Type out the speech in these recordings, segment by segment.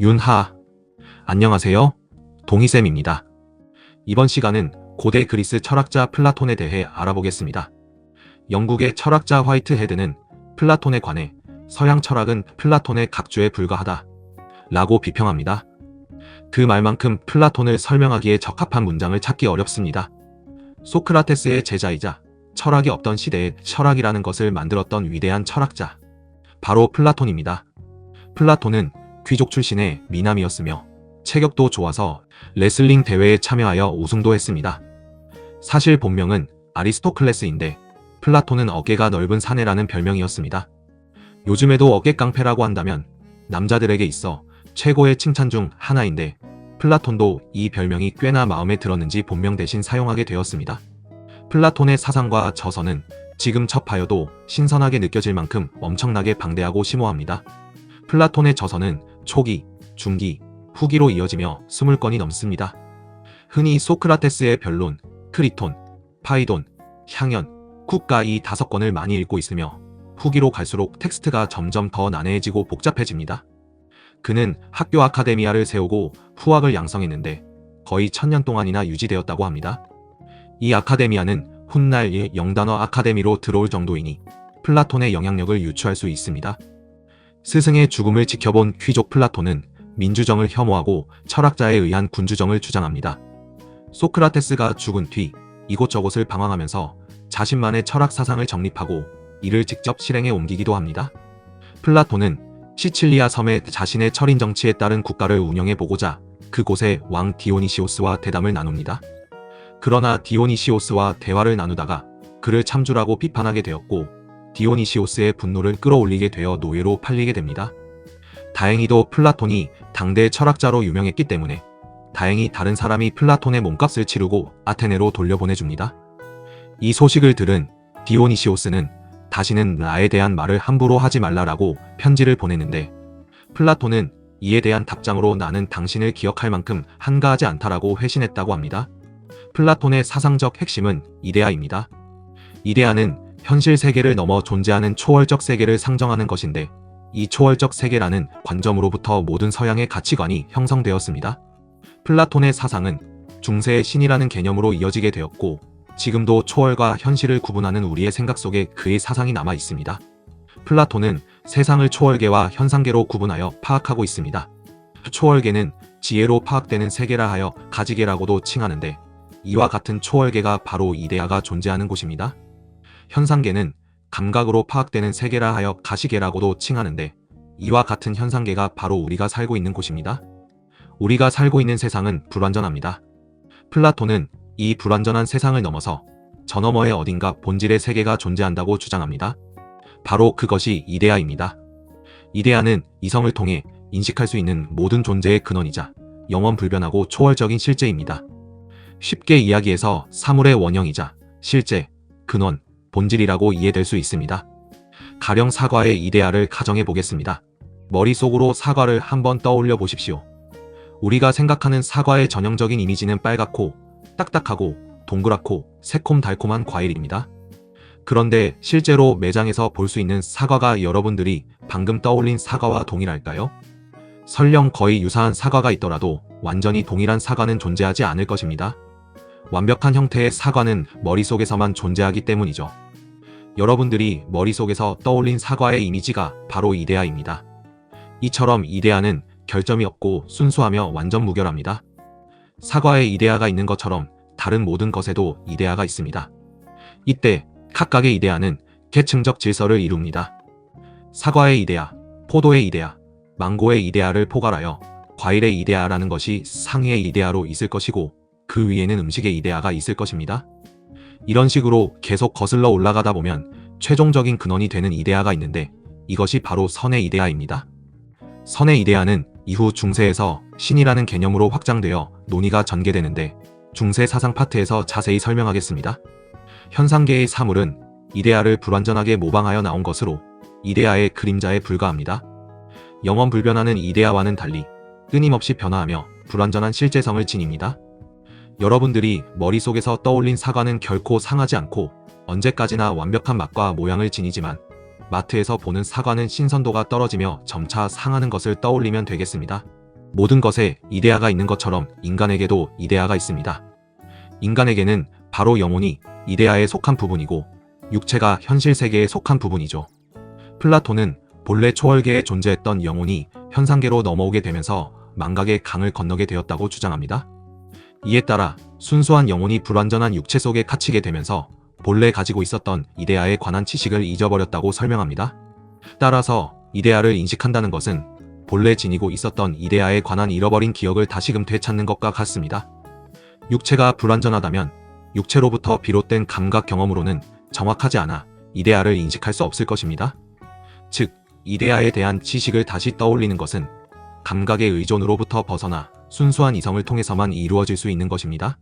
윤하. 안녕하세요. 동희쌤입니다. 이번 시간은 고대 그리스 철학자 플라톤에 대해 알아보겠습니다. 영국의 철학자 화이트 헤드는 플라톤에 관해 서양 철학은 플라톤의 각주에 불과하다. 라고 비평합니다. 그 말만큼 플라톤을 설명하기에 적합한 문장을 찾기 어렵습니다. 소크라테스의 제자이자 철학이 없던 시대에 철학이라는 것을 만들었던 위대한 철학자. 바로 플라톤입니다. 플라톤은 귀족 출신의 미남이었으며 체격도 좋아서 레슬링 대회에 참여하여 우승도 했습니다. 사실 본명은 아리스토클레스인데 플라톤은 어깨가 넓은 사내라는 별명이었습니다. 요즘에도 어깨 깡패라고 한다면 남자들에게 있어 최고의 칭찬 중 하나인데 플라톤도 이 별명이 꽤나 마음에 들었는지 본명 대신 사용하게 되었습니다. 플라톤의 사상과 저서는 지금 접하여도 신선하게 느껴질 만큼 엄청나게 방대하고 심오합니다. 플라톤의 저서는 초기, 중기, 후기로 이어지며 20건이 넘습니다. 흔히 소크라테스의 변론, 크리톤, 파이돈, 향연, 국가 이 다섯 건을 많이 읽고 있으며 후기로 갈수록 텍스트가 점점 더 난해해지고 복잡해집니다. 그는 학교 아카데미아를 세우고 후학을 양성했는데 거의 천년 동안이나 유지되었다고 합니다. 이 아카데미아는 훗날 이 영단어 아카데미로 들어올 정도이니 플라톤의 영향력을 유추할 수 있습니다. 스승의 죽음을 지켜본 귀족 플라톤은 민주정을 혐오하고 철학자에 의한 군주정을 주장합니다. 소크라테스가 죽은 뒤 이곳저곳을 방황하면서 자신만의 철학 사상을 정립하고 이를 직접 실행에 옮기기도 합니다. 플라톤은 시칠리아 섬에 자신의 철인 정치에 따른 국가를 운영해 보고자 그곳에 왕 디오니시오스와 대담을 나눕니다. 그러나 디오니시오스와 대화를 나누다가 그를 참주라고 비판하게 되었고 디오니시오스의 분노를 끌어올리게 되어 노예로 팔리게 됩니다. 다행히도 플라톤이 당대 철학자로 유명했기 때문에 다행히 다른 사람이 플라톤의 몸값을 치르고 아테네로 돌려보내줍니다. 이 소식을 들은 디오니시오스는 다시는 나에 대한 말을 함부로 하지 말라라고 편지를 보내는데 플라톤은 이에 대한 답장으로 나는 당신을 기억할 만큼 한가하지 않다라고 회신했다고 합니다. 플라톤의 사상적 핵심은 이데아입니다. 이데아는 현실 세계를 넘어 존재하는 초월적 세계를 상정하는 것인데 이 초월적 세계라는 관점으로부터 모든 서양의 가치관이 형성되었습니다. 플라톤의 사상은 중세의 신이라는 개념으로 이어지게 되었고 지금도 초월과 현실을 구분하는 우리의 생각 속에 그의 사상이 남아 있습니다. 플라톤은 세상을 초월계와 현상계로 구분하여 파악하고 있습니다. 초월계는 지혜로 파악되는 세계라 하여 가지계라고도 칭하는데 이와 같은 초월계가 바로 이데아가 존재하는 곳입니다. 현상계는 감각으로 파악되는 세계라 하여 가시계라고도 칭하는데 이와 같은 현상계가 바로 우리가 살고 있는 곳입니다. 우리가 살고 있는 세상은 불완전합니다. 플라톤은 이 불완전한 세상을 넘어서 저 너머의 어딘가 본질의 세계가 존재한다고 주장합니다. 바로 그것이 이데아입니다. 이데아는 이성을 통해 인식할 수 있는 모든 존재의 근원이자 영원 불변하고 초월적인 실제입니다. 쉽게 이야기해서 사물의 원형이자 실제, 근원, 본질이라고 이해될 수 있습니다. 가령 사과의 이데아를 가정해 보겠습니다. 머릿속으로 사과를 한번 떠올려 보십시오. 우리가 생각하는 사과의 전형적인 이미지는 빨갛고 딱딱하고 동그랗고 새콤달콤한 과일입니다. 그런데 실제로 매장에서 볼 수 있는 사과가 여러분들이 방금 떠올린 사과와 동일할까요? 설령 거의 유사한 사과가 있더라도 완전히 동일한 사과는 존재하지 않을 것입니다. 완벽한 형태의 사과는 머릿속에서만 존재하기 때문이죠. 여러분들이 머릿속에서 떠올린 사과의 이미지가 바로 이데아입니다. 이처럼 이데아는 결점이 없고 순수하며 완전 무결합니다. 사과에 이데아가 있는 것처럼 다른 모든 것에도 이데아가 있습니다. 이때 각각의 이데아는 계층적 질서를 이룹니다. 사과의 이데아, 포도의 이데아, 망고의 이데아를 포괄하여 과일의 이데아라는 것이 상위의 이데아로 있을 것이고 그 위에는 음식의 이데아가 있을 것입니다. 이런 식으로 계속 거슬러 올라가다 보면 최종적인 근원이 되는 이데아가 있는데 이것이 바로 선의 이데아입니다. 선의 이데아는 이후 중세에서 신이라는 개념으로 확장되어 논의가 전개되는데 중세 사상 파트에서 자세히 설명하겠습니다. 현상계의 사물은 이데아를 불완전하게 모방하여 나온 것으로 이데아의 그림자에 불과합니다. 영원 불변하는 이데아와는 달리 끊임없이 변화하며 불완전한 실제성을 지닙니다. 여러분들이 머릿속에서 떠올린 사과는 결코 상하지 않고 언제까지나 완벽한 맛과 모양을 지니지만 마트에서 보는 사과는 신선도가 떨어지며 점차 상하는 것을 떠올리면 되겠습니다. 모든 것에 이데아가 있는 것처럼 인간에게도 이데아가 있습니다. 인간에게는 바로 영혼이 이데아에 속한 부분이고 육체가 현실 세계에 속한 부분이죠. 플라톤은 본래 초월계에 존재했던 영혼이 현상계로 넘어오게 되면서 망각의 강을 건너게 되었다고 주장합니다. 이에 따라 순수한 영혼이 불완전한 육체 속에 갇히게 되면서 본래 가지고 있었던 이데아에 관한 지식을 잊어버렸다고 설명합니다. 따라서 이데아를 인식한다는 것은 본래 지니고 있었던 이데아에 관한 잃어버린 기억을 다시금 되찾는 것과 같습니다. 육체가 불완전하다면 육체로부터 비롯된 감각 경험으로는 정확하지 않아 이데아를 인식할 수 없을 것입니다. 즉, 이데아에 대한 지식을 다시 떠올리는 것은 감각의 의존으로부터 벗어나 순수한 이성을 통해서만 이루어질 수 있는 것입니다.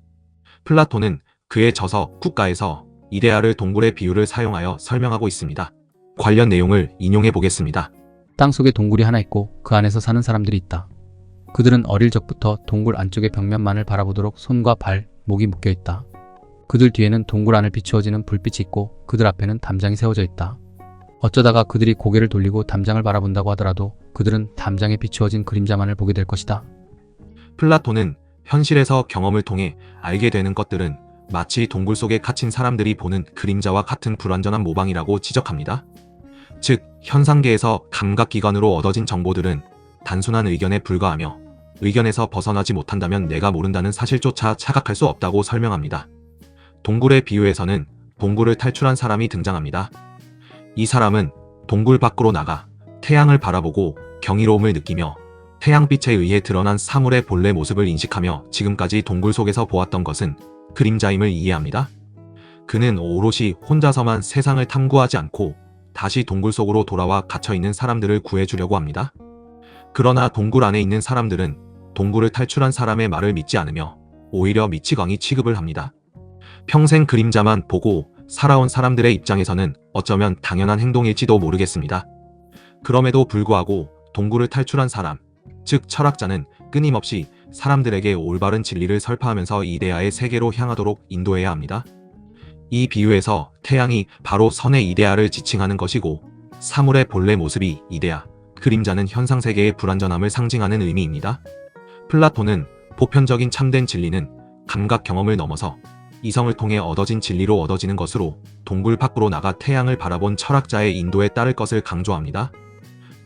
플라톤은 그의 저서 국가에서 이데아를 동굴의 비유를 사용하여 설명하고 있습니다. 관련 내용을 인용해 보겠습니다. 땅 속에 동굴이 하나 있고 그 안에서 사는 사람들이 있다. 그들은 어릴 적부터 동굴 안쪽의 벽면만을 바라보도록 손과 발, 목이 묶여 있다. 그들 뒤에는 동굴 안을 비추어지는 불빛이 있고 그들 앞에는 담장이 세워져 있다. 어쩌다가 그들이 고개를 돌리고 담장을 바라본다고 하더라도 그들은 담장에 비추어진 그림자만을 보게 될 것이다. 플라톤은 현실에서 경험을 통해 알게 되는 것들은 마치 동굴 속에 갇힌 사람들이 보는 그림자와 같은 불완전한 모방이라고 지적합니다. 즉, 현상계에서 감각기관으로 얻어진 정보들은 단순한 의견에 불과하며 의견에서 벗어나지 못한다면 내가 모른다는 사실조차 착각할 수 없다고 설명합니다. 동굴의 비유에서는 동굴을 탈출한 사람이 등장합니다. 이 사람은 동굴 밖으로 나가 태양을 바라보고 경이로움을 느끼며 태양빛에 의해 드러난 사물의 본래 모습을 인식하며 지금까지 동굴 속에서 보았던 것은 그림자임을 이해합니다. 그는 오롯이 혼자서만 세상을 탐구하지 않고 다시 동굴 속으로 돌아와 갇혀있는 사람들을 구해주려고 합니다. 그러나 동굴 안에 있는 사람들은 동굴을 탈출한 사람의 말을 믿지 않으며 오히려 미치광이 취급을 합니다. 평생 그림자만 보고 살아온 사람들의 입장에서는 어쩌면 당연한 행동일지도 모르겠습니다. 그럼에도 불구하고 동굴을 탈출한 사람, 즉 철학자는 끊임없이 사람들에게 올바른 진리를 설파하면서 이데아의 세계로 향하도록 인도해야 합니다. 이 비유에서 태양이 바로 선의 이데아를 지칭하는 것이고 사물의 본래 모습이 이데아, 그림자는 현상 세계의 불완전함을 상징하는 의미입니다. 플라톤은 보편적인 참된 진리는 감각 경험을 넘어서 이성을 통해 얻어진 진리로 얻어지는 것으로 동굴 밖으로 나가 태양을 바라본 철학자의 인도에 따를 것을 강조합니다.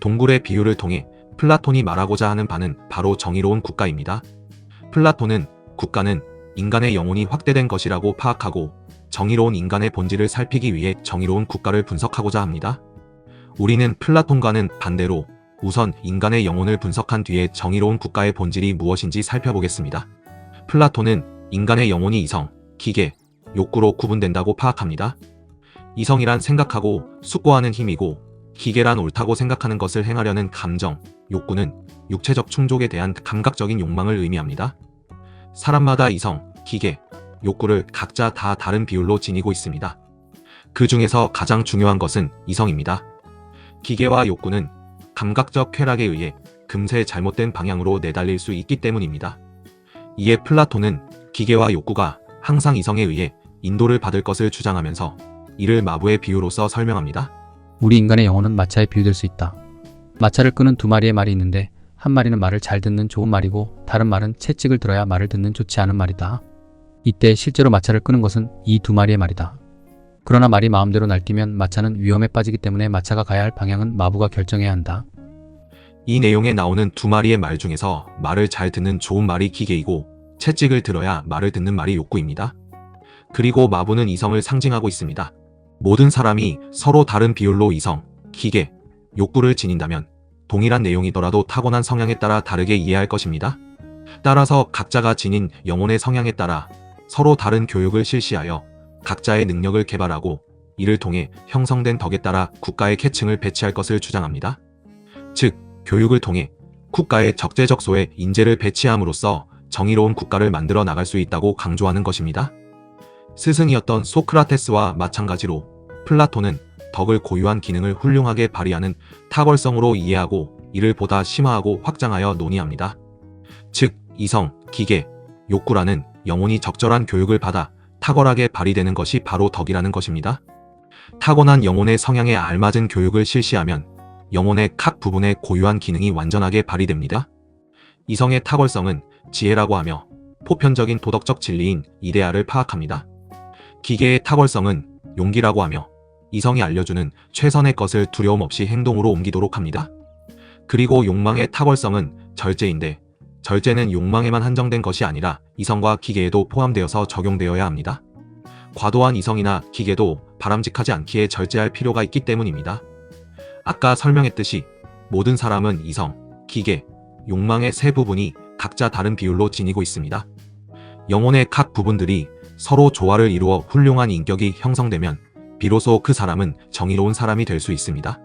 동굴의 비유를 통해 플라톤이 말하고자 하는 바는 바로 정의로운 국가입니다. 플라톤은 국가는 인간의 영혼이 확대된 것이라고 파악하고 정의로운 인간의 본질을 살피기 위해 정의로운 국가를 분석하고자 합니다. 우리는 플라톤과는 반대로 우선 인간의 영혼을 분석한 뒤에 정의로운 국가의 본질이 무엇인지 살펴보겠습니다. 플라톤은 인간의 영혼이 이성, 기계, 욕구로 구분된다고 파악합니다. 이성이란 생각하고 숙고하는 힘이고 기계란 옳다고 생각하는 것을 행하려는 감정, 욕구는 육체적 충족에 대한 감각적인 욕망을 의미합니다. 사람마다 이성, 기계, 욕구를 각자 다 다른 비율로 지니고 있습니다. 그 중에서 가장 중요한 것은 이성입니다. 기계와 욕구는 감각적 쾌락에 의해 금세 잘못된 방향으로 내달릴 수 있기 때문입니다. 이에 플라톤은 기계와 욕구가 항상 이성에 의해 인도를 받을 것을 주장하면서 이를 마부의 비유로서 설명합니다. 우리 인간의 영혼은 마차에 비유될 수 있다. 마차를 끄는 두 마리의 말이 있는데 한 마리는 말을 잘 듣는 좋은 말이고 다른 말은 채찍을 들어야 말을 듣는 좋지 않은 말이다. 이때 실제로 마차를 끄는 것은 이 두 마리의 말이다. 그러나 말이 마음대로 날뛰면 마차는 위험에 빠지기 때문에 마차가 가야 할 방향은 마부가 결정해야 한다. 이 내용에 나오는 두 마리의 말 중에서 말을 잘 듣는 좋은 말이 기계이고 채찍을 들어야 말을 듣는 말이 욕구입니다. 그리고 마부는 이성을 상징하고 있습니다. 모든 사람이 서로 다른 비율로 이성, 기계, 욕구를 지닌다면 동일한 내용이더라도 타고난 성향에 따라 다르게 이해할 것입니다. 따라서 각자가 지닌 영혼의 성향에 따라 서로 다른 교육을 실시하여 각자의 능력을 개발하고 이를 통해 형성된 덕에 따라 국가의 계층을 배치할 것을 주장합니다. 즉, 교육을 통해 국가의 적재적소에 인재를 배치함으로써 정의로운 국가를 만들어 나갈 수 있다고 강조하는 것입니다. 스승이었던 소크라테스와 마찬가지로 플라톤은 덕을 고유한 기능을 훌륭하게 발휘하는 탁월성으로 이해하고 이를 보다 심화하고 확장하여 논의합니다. 즉, 이성, 기계, 욕구라는 영혼이 적절한 교육을 받아 탁월하게 발휘되는 것이 바로 덕이라는 것입니다. 타고난 영혼의 성향에 알맞은 교육을 실시하면 영혼의 각 부분의 고유한 기능이 완전하게 발휘됩니다. 이성의 탁월성은 지혜라고 하며 보편적인 도덕적 진리인 이데아를 파악합니다. 기계의 탁월성은 용기라고 하며 이성이 알려주는 최선의 것을 두려움 없이 행동으로 옮기도록 합니다. 그리고 욕망의 탁월성은 절제인데 절제는 욕망에만 한정된 것이 아니라 이성과 기계에도 포함되어서 적용되어야 합니다. 과도한 이성이나 기계도 바람직하지 않기에 절제할 필요가 있기 때문입니다. 아까 설명했듯이 모든 사람은 이성, 기계, 욕망의 세 부분이 각자 다른 비율로 지니고 있습니다. 영혼의 각 부분들이 서로 조화를 이루어 훌륭한 인격이 형성되면 비로소 그 사람은 정의로운 사람이 될 수 있습니다.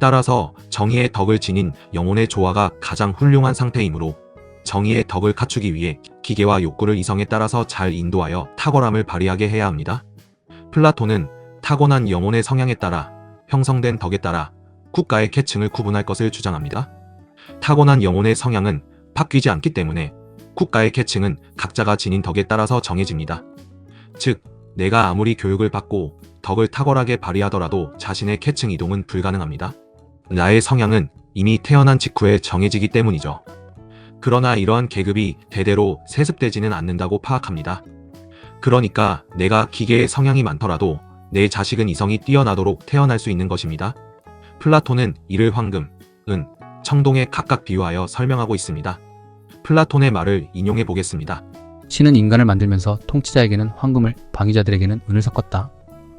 따라서 정의의 덕을 지닌 영혼의 조화가 가장 훌륭한 상태이므로 정의의 덕을 갖추기 위해 기계와 욕구를 이성에 따라서 잘 인도하여 탁월함을 발휘하게 해야 합니다. 플라톤은 타고난 영혼의 성향에 따라 형성된 덕에 따라 국가의 계층을 구분할 것을 주장합니다. 타고난 영혼의 성향은 바뀌지 않기 때문에 국가의 계층은 각자가 지닌 덕에 따라서 정해집니다. 즉, 내가 아무리 교육을 받고 덕을 탁월하게 발휘하더라도 자신의 계층 이동은 불가능합니다. 나의 성향은 이미 태어난 직후에 정해지기 때문이죠. 그러나 이러한 계급이 대대로 세습되지는 않는다고 파악합니다. 그러니까 내가 기계의 성향이 많더라도 내 자식은 이성이 뛰어나도록 태어날 수 있는 것입니다. 플라톤은 이를 황금, 은, 청동에 각각 비유하여 설명하고 있습니다. 플라톤의 말을 인용해 보겠습니다. 신은 인간을 만들면서 통치자에게는 황금을, 방위자들에게는 은을 섞었다.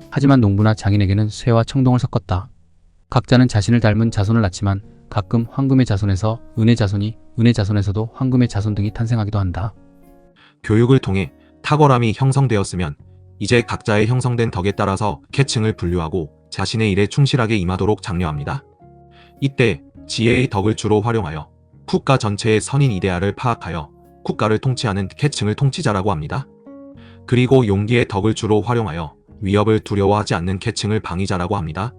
하지만 농부나 장인에게는 쇠와 청동을 섞었다. 각자는 자신을 닮은 자손을 낳지만 가끔 황금의 자손에서 은의 자손이, 은의 자손에서도 황금의 자손 등이 탄생하기도 한다. 교육을 통해 탁월함이 형성되었으면 이제 각자의 형성된 덕에 따라서 계층을 분류하고 자신의 일에 충실하게 임하도록 장려합니다. 이때 지혜의 덕을 주로 활용하여 국가 전체의 선인 이데아를 파악하여 국가를 통치하는 계층을 통치자라고 합니다. 그리고 용기의 덕을 주로 활용하여 위협을 두려워하지 않는 계층을 방위자라고 합니다.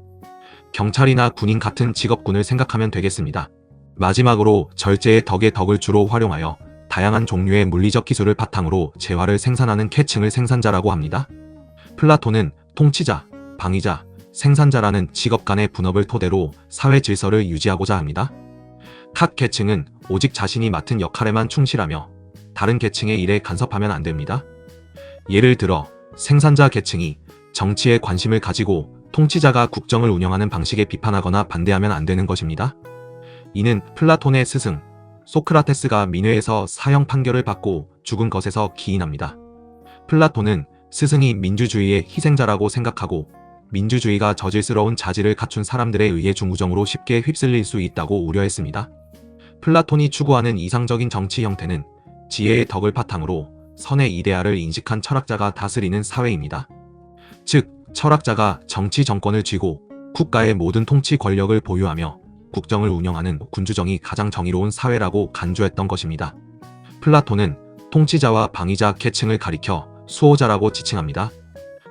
경찰이나 군인 같은 직업군을 생각하면 되겠습니다. 마지막으로 절제의 덕의 덕을 주로 활용하여 다양한 종류의 물리적 기술을 바탕으로 재화를 생산하는 계층을 생산자라고 합니다. 플라톤은 통치자, 방위자, 생산자라는 직업 간의 분업을 토대로 사회 질서를 유지하고자 합니다. 각 계층은 오직 자신이 맡은 역할에만 충실하며 다른 계층의 일에 간섭하면 안 됩니다. 예를 들어 생산자 계층이 정치에 관심을 가지고 통치자가 국정을 운영하는 방식에 비판하거나 반대하면 안 되는 것입니다. 이는 플라톤의 스승 소크라테스가 민회에서 사형 판결을 받고 죽은 것에서 기인합니다. 플라톤은 스승이 민주주의의 희생자라고 생각하고 민주주의가 저질스러운 자질을 갖춘 사람들에 의해 중구정으로 쉽게 휩쓸릴 수 있다고 우려했습니다. 플라톤이 추구하는 이상적인 정치 형태는 지혜의 덕을 바탕으로 선의 이데아를 인식한 철학자가 다스리는 사회입니다. 즉, 철학자가 정치 정권을 쥐고 국가의 모든 통치 권력을 보유하며 국정을 운영하는 군주정이 가장 정의로운 사회라고 간주했던 것입니다. 플라톤은 통치자와 방위자 계층을 가리켜 수호자라고 지칭합니다.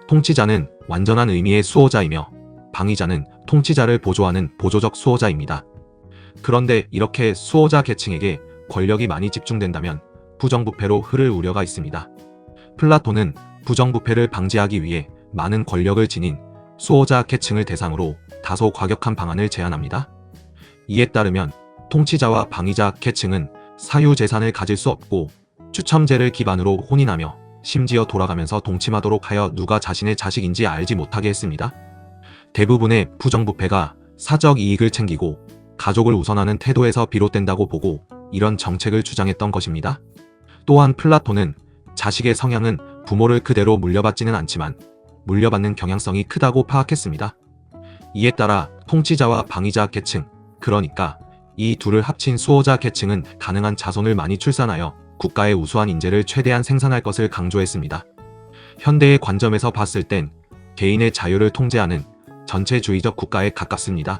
통치자는 완전한 의미의 수호자이며 방위자는 통치자를 보조하는 보조적 수호자입니다. 그런데 이렇게 수호자 계층에게 권력이 많이 집중된다면 부정부패로 흐를 우려가 있습니다. 플라톤은 부정부패를 방지하기 위해 많은 권력을 지닌 수호자 계층을 대상으로 다소 과격한 방안을 제안합니다. 이에 따르면 통치자와 방위자 계층은 사유재산을 가질 수 없고 추첨제를 기반으로 혼인하며 심지어 돌아가면서 동침하도록 하여 누가 자신의 자식인지 알지 못하게 했습니다. 대부분의 부정부패가 사적 이익을 챙기고 가족을 우선하는 태도에서 비롯된다고 보고 이런 정책을 주장했던 것입니다. 또한 플라톤은 자식의 성향은 부모를 그대로 물려받지는 않지만 물려받는 경향성이 크다고 파악했습니다. 이에 따라 통치자와 방위자 계층, 그러니까 이 둘을 합친 수호자 계층은 가능한 자손을 많이 출산하여 국가의 우수한 인재를 최대한 생산할 것을 강조했습니다. 현대의 관점에서 봤을 땐 개인의 자유를 통제하는 전체주의적 국가에 가깝습니다.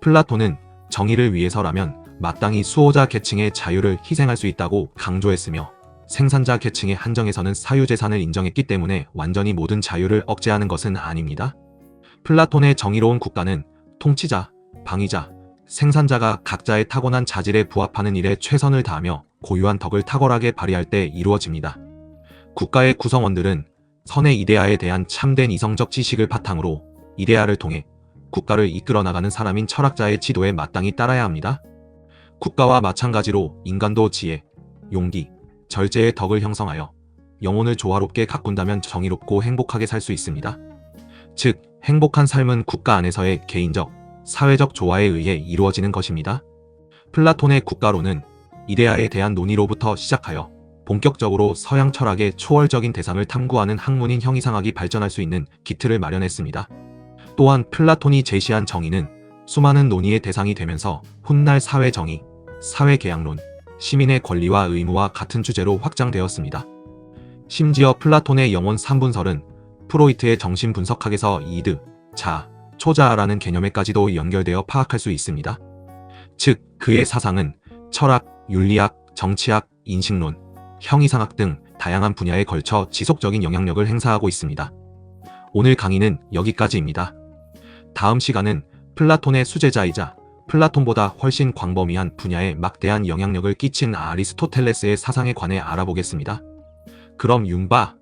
플라톤은 정의를 위해서라면 마땅히 수호자 계층의 자유를 희생할 수 있다고 강조했으며 생산자 계층의 한정에서는 사유재산을 인정했기 때문에 완전히 모든 자유를 억제하는 것은 아닙니다. 플라톤의 정의로운 국가는 통치자, 방위자, 생산자가 각자의 타고난 자질에 부합하는 일에 최선을 다하며 고유한 덕을 탁월하게 발휘할 때 이루어집니다. 국가의 구성원들은 선의 이데아에 대한 참된 이성적 지식을 바탕으로 이데아를 통해 국가를 이끌어 나가는 사람인 철학자의 지도에 마땅히 따라야 합니다. 국가와 마찬가지로 인간도 지혜, 용기, 절제의 덕을 형성하여 영혼을 조화롭게 가꾼다면 정의롭고 행복하게 살 수 있습니다. 즉, 행복한 삶은 국가 안에서의 개인적, 사회적 조화에 의해 이루어지는 것입니다. 플라톤의 국가론은 이데아에 대한 논의로부터 시작하여 본격적으로 서양 철학의 초월적인 대상을 탐구하는 학문인 형이상학이 발전할 수 있는 기틀을 마련했습니다. 또한 플라톤이 제시한 정의는 수많은 논의의 대상이 되면서 훗날 사회 정의, 사회 계약론, 시민의 권리와 의무와 같은 주제로 확장되었습니다. 심지어 플라톤의 영혼 3분설은 프로이트의 정신 분석학에서 이드, 자, 초자라는 개념에까지도 연결되어 파악할 수 있습니다. 즉, 그의 사상은 철학, 윤리학, 정치학, 인식론, 형이상학 등 다양한 분야에 걸쳐 지속적인 영향력을 행사하고 있습니다. 오늘 강의는 여기까지입니다. 다음 시간은 플라톤의 수제자이자 플라톤보다 훨씬 광범위한 분야에 막대한 영향력을 끼친 아리스토텔레스의 사상에 관해 알아보겠습니다. 그럼 융바